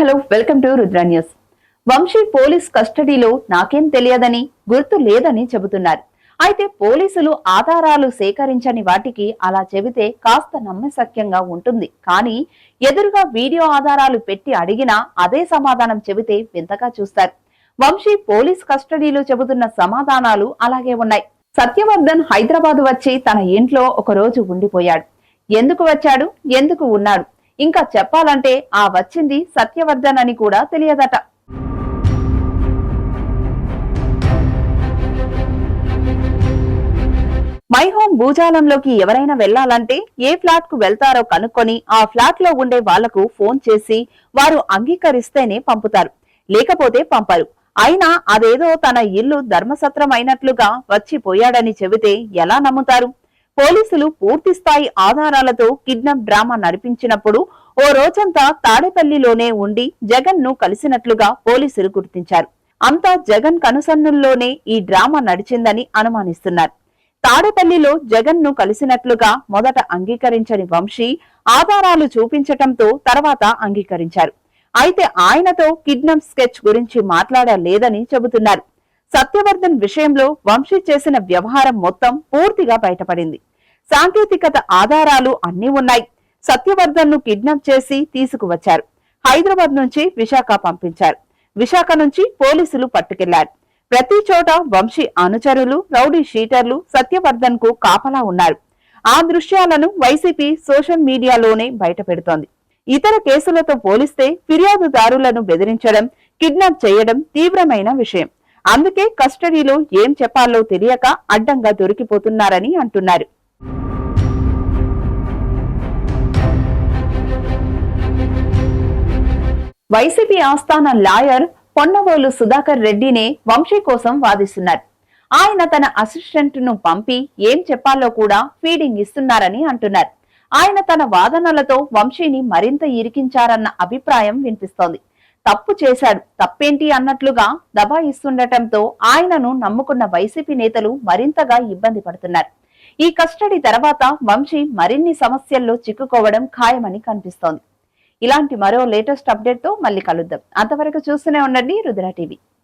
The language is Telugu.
Hello welcome to Rudra news. Vamsi police కస్టడీలో నాకేం తెలియదని గుర్తు లేదని చెబుతున్నారు. అయితే పోలీసులు ఆధారాలు సేకరించని వాటికి అలా చెబితే కాస్త నమ్మశక్యంగా ఉంటుంది. కానీ ఎదురుగా వీడియో ఆధారాలు పెట్టి అడిగినా అదే సమాధానం చెబితే వింతగా చూస్తారు. వంశీ పోలీస్ కస్టడీలో చెబుతున్న సమాధానాలు అలాగే ఉన్నాయి. సత్యవర్ధన్ హైదరాబాద్ వచ్చి తన ఇంట్లో ఒక రోజు ఉండిపోయాడు. ఎందుకు వచ్చాడు? ఎందుకు ఉన్నాడు? ఇంకా చెప్పాలంటే ఆ వచ్చింది సత్యవర్ధన్ అని కూడా తెలియదట. మై హోమ్ భూజాలంలోకి ఎవరైనా వెళ్ళాలంటే ఏ ఫ్లాట్కు వెళ్తారో కనుక్కొని ఆ ఫ్లాట్లో ఉండే వాళ్ళకు ఫోన్ చేసి వారు అంగీకరిస్తేనే పంపుతారు. లేకపోతే పంపరు. అయినా అదేదో తన ఇల్లు ధర్మసత్రం అయినట్లుగా వచ్చిపోయాడని చెబితే ఎలా నమ్ముతారు? పోలీసులు పూర్తి స్థాయి ఆధారాలతో కిడ్నాప్ డ్రామా నడిపించినప్పుడు ఓ రోజంతా తాడేపల్లిలోనే ఉండి జగన్ను కలిసినట్లుగా పోలీసులు గుర్తించారు. అంతా జగన్ కనుసన్నుల్లోనే ఈ డ్రామా నడిచిందని అనుమానిస్తున్నారు. తాడేపల్లిలో జగన్ను కలిసినట్లుగా మొదట అంగీకరించని వంశీ ఆధారాలు చూపించటంతో తర్వాత అంగీకరించారు. అయితే ఆయనతో కిడ్నాప్ స్కెచ్ గురించి మాట్లాడలేదని చెబుతున్నారు. సత్యవర్ధన్ విషయంలో వంశీ చేసిన వ్యవహారం మొత్తం పూర్తిగా బయటపడింది. సాంకేతికత ఆధారాలు అన్నీ ఉన్నాయి. సత్యవర్ధన్ను కిడ్నాప్ చేసి తీసుకువచ్చారు. హైదరాబాద్ నుంచి విశాఖ పంపించారు. విశాఖ నుంచి పోలీసులు పట్టుకెళ్ళారు. ప్రతి చోట వంశీ అనుచరులు రౌడీ షీటర్లు సత్యవర్ధన్కు కాపలా ఉన్నారు. ఆ దృశ్యాలను వైసీపీ సోషల్ మీడియాలోనే బయట పెడుతోంది ఇతర కేసులతో పోలిస్తే ఫిర్యాదుదారులను బెదిరించడం కిడ్నాప్ చేయడం తీవ్రమైన విషయం. అందుకే కస్టడీలో ఏం చెప్పాలో తెలియక అడ్డంగా దొరికిపోతున్నారని అంటున్నారు. వైసీపీ ఆస్థాన లాయర్ పొన్నవోలు సుధాకర్ రెడ్డినే వంశీ కోసం వాదిస్తున్నారు. ఆయన తన అసిస్టెంట్ను పంపి ఏం చెప్పాలో కూడా ఫీడింగ్ ఇస్తున్నారని అంటున్నారు. ఆయన తన వాదనలతో వంశీని మరింత ఇరికించారన్న అభిప్రాయం వినిపిస్తోంది. తప్పు చేశాడు తప్పేంటి అన్నట్లుగా దబాయిస్తుండటంతో ఆయనను నమ్ముకున్న వైసీపీ నేతలు మరింతగా ఇబ్బంది పడుతున్నారు. ఈ కస్టడీ తర్వాత వంశీ మరిన్ని సమస్యల్లో చిక్కుకోవడం ఖాయమని కనిపిస్తోంది. ఇలాంటి మరో లేటెస్ట్ అప్డేట్తో మళ్ళీ కలుద్దాం. అంతవరకు చూస్తూనే ఉండండి రుద్ర టీవీ.